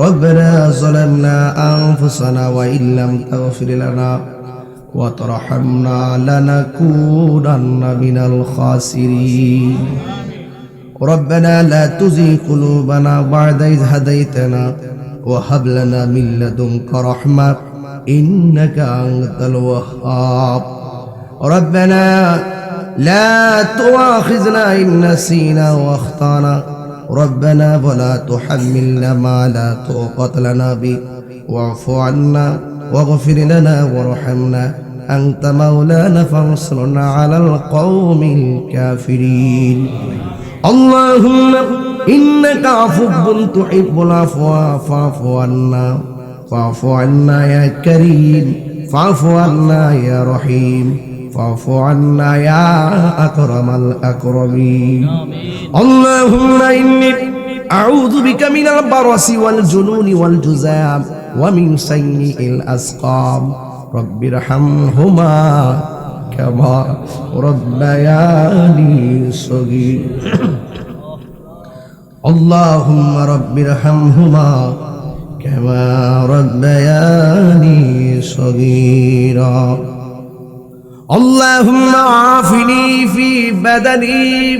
ربنا ظلمنا أنفسنا وإن لم تغفر لنا وترحمنا لنكونن من الخاسرين. ربنا لا تزغ قلوبنا بعد إذ هديتنا وهب لنا من لدنك رحمة إنك أنت الوهاب. ربنا لا تؤاخذنا إن نسينا وأخطأنا ربنا ولا تحملنا ما لا طاقة لنا به واعف عنا واغفر لنا وارحمنا أنت مولانا فانصرنا على القوم الكافرين اللهم إنك عفو تحب العفو فاعف عنا فاعف عنا يا كريم فاعف عنا يا رحيم فاعف عنا يا أكرم الأكرمين اللهم إني أعوذ بك من البرص والجنون والجزام ومن سيء الأسقام رب ارحمهما كما ربياني صغير اللهم رب ارحمهما كما ربياني صغيرا اللهم عافني في بدني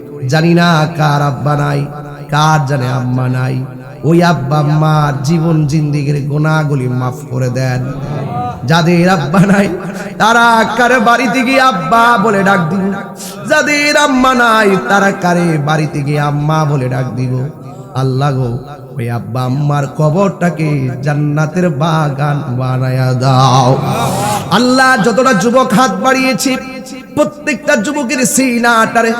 জানি না কার আব্বা নাই, কার জানে আম্মা নাই। ওই আব্বা আম্মার জীবন জিন্দিগির গোনাগুলি মাফ করে দেন। যাদের আব্বা নাই, তারা কারে বাড়িতে গিয়ে আব্বা বলে ডাক দিব? যাদের আম্মা নাই, তারা কারে বাড়িতে গিয়ে আম্মা বলে ডাক দিব? আল্লাহ গো, ওই আব্বা আম্মার কবরটাকে জান্নাতের বাগান বানায়া দাও। আল্লাহ, যতটা যুবক হাত বাড়িয়েছে প্রত্যেকটা যুবকের সিনাটারে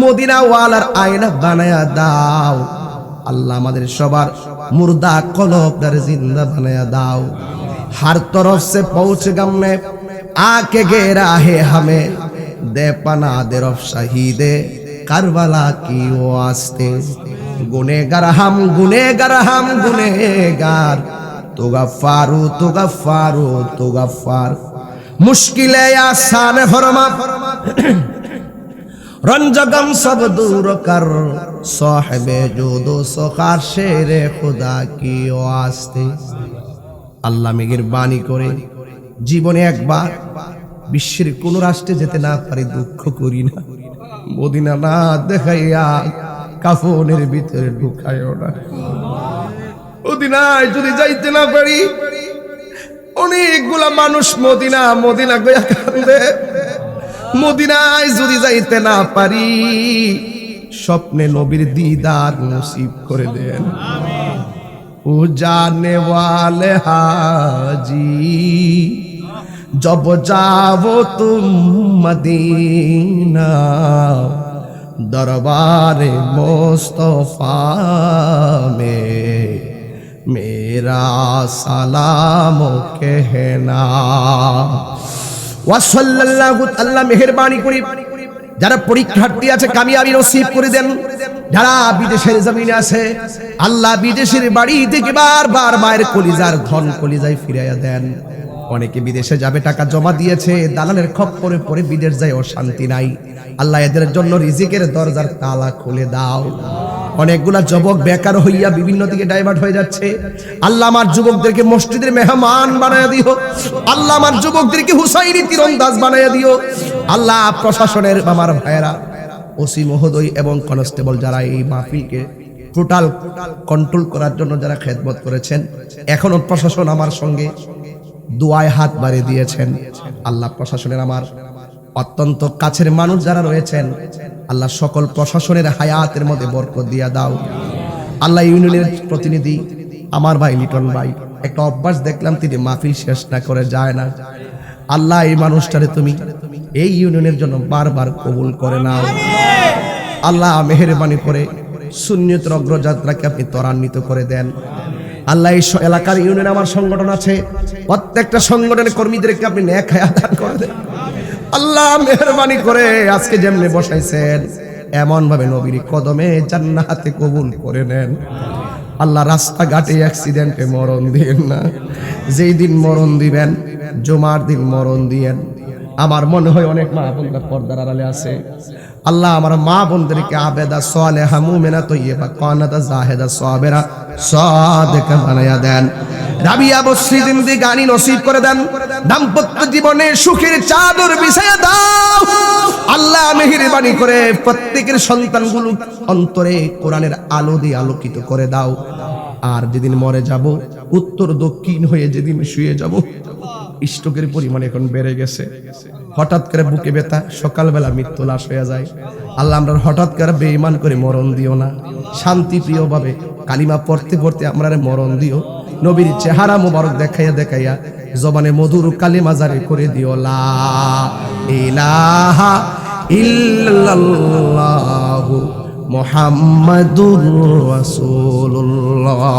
মদিনাওয়ালার আয়না বানায়া দাও। আল্লাহ আমাদের সবার মুর্দা কলবটারে জিন্দা বানায়া দাও। হার তরফ সে পৌঁছ গামনে, আকে গেরা হে হামে। দে পানা দে রফ শাহিদে, কারবালা কি ও আসতে। গুনে গারহাম গুনে গারহাম গুনে গার তোগা ফারু তোগা ফারু তোগা ফারু মুশকিলে আসান ফরমা রঞ্জগম সব দূর কর, সাহেবে যুদো সখার শেরে খোদা কি ও আসতে আল্লাহ মেঘের বাণী করে জীবনে একবার বিশ্বের কোন রাষ্ট্রে যেতে না পারি দুঃখ করি না। মদিনা না দেখাইয়া কাফনের ভিতরে ঢুকায়ো না। মদিনায় যদি যাইতে না পারি অনেকগুলা মানুষ মদিনা মদিনা গয়া কান্দে মদিনায় যদি যাইতে না পারি, স্বপ্নে নবীর দিদার নসিব করে দেন। ও জানে ওয়ালে হাজি জব যাব তুম মদিনা, দরবারে মোস্তফা মে। मेरा सलाम कहना ওয়াসাল্লাল্লাহু আল্লাহ মেহেরবানি করি যারা পরীক্ষার্থী আছে কামিয়াবি নসিব করে দেন যারা বিদেশের জমিনে আছে আল্লাহ বিদেশের বাড়ি থেকে বারবার মায়ের কলিজার ধন কলিজায় ফিরাইয়া দেন অনেকে বিদেশে যাবে টাকা জমা দিয়েছে দালালের খপ্পরে পরে বিদেশ যায় অশান্তি নাই আল্লাহ এদের জন্য রিজিকের দরজার তালা খুলে দাও অনেকগুলা যুবক বেকার হইয়া বিভিন্ন দিকে ডাইভার্ট হয়ে যাচ্ছে। আল্লাহ আমার যুবকদেরকে মসজিদের মেহমান বানায় দিও। আল্লাহ আমার যুবকদেরকে হুসাইনি তীরন্দাজ বানায় দিও। আল্লাহ প্রশাসনের আমার ভাইয়েরা, ওসি মহোদয় এবং কনস্টেবল যারা এই মাহফিলকে টোটাল কন্ট্রোল করার জন্য যারা খেদমত করেছেন, এখনও প্রশাসন আমার সঙ্গে দোয়ায় হাত বাড়িয়ে দিয়েছেন। আল্লাহ প্রশাসনের আমার অত্যন্ত কাছের মানুষ যারা রয়েছেন, আল্লাহ সকল প্রশাসনের হায়াতের মধ্যে বরকত দিয়া দাও। আল্লাহ ইউনিয়নের প্রতিনিধি, আমার ভাই লিটন ভাই, একটা অভ্যাস দেখলাম তিনি মাহফিল শেষ না করে যায় না। আল্লাহ এই মানুষটারে তুমি এই ইউনিয়নের জন্য বারবার কবুল করে নাও। আল্লাহ মেহরবানি করে শূন্যতর অগ্রযাত্রাকে আপনি ত্বরান্বিত করে দেন। আল্লাহ এই এলাকার ইউনিয়ন আমার সংগঠন আছে। প্রত্যেকটা সংগঠনের কর্মীদেরকে আপনি ন্যাক আদান করে দেন। আল্লাহ মেহরবানি করে আজকে যেমনি বসাইছেন এমন ভাবে নবীর কদমে জান্নাতে কবুল করে নেন। আল্লাহ রাস্তাঘাটে অ্যাক্সিডেন্টে মরণ দিয়েন না। যেই দিন মরণ দিবেন, জমার দিন মরণ দিয়েন। আমার মনে হয় অনেক মা আপনার পর্দার আড়ালে আছে। আল্লাহ আমার মা বোনদেরকে আবেদা, সালেহা, মুমিনা, তৈয়বা কানাদা জাহেদা, সাবেরা সাদেকা বানায়া দেন। রাবিয়া বসরি জিন্দি গানি নসিব করে দেন। দাম্পত্য জীবনে সুখের চাদর বিছায়া দাও। আল্লাহ মেহেরবানি করে প্রত্যেকের সন্তানগুলো অন্তরে কোরআনের আলো দিয়ে আলোকিত করে দাও। আর যেদিন মরে যাব, উত্তর দক্ষিণ হয়ে যেদিন শুয়ে যাব স্ট্রোকের পরিমাণ এখন বেড়ে গেছে। হঠাৎ করে বুকে ব্যথা, সকালবেলা মৃত্যু লাশ হয়ে যায়। আল্লাহ আমরা হঠাৎ করে বেঈমান করে মরণ দিও না। শান্তি প্রিয় ভাবে কালিমা পড়তে পড়তে আমরা মরণ দিও। নবীর চেহারা মোবারক দেখাইয়া দেখাইয়া জবানে মধুর কালিমা জারি করে দিও। লা ইলাহা রাসূলুল্লাহ।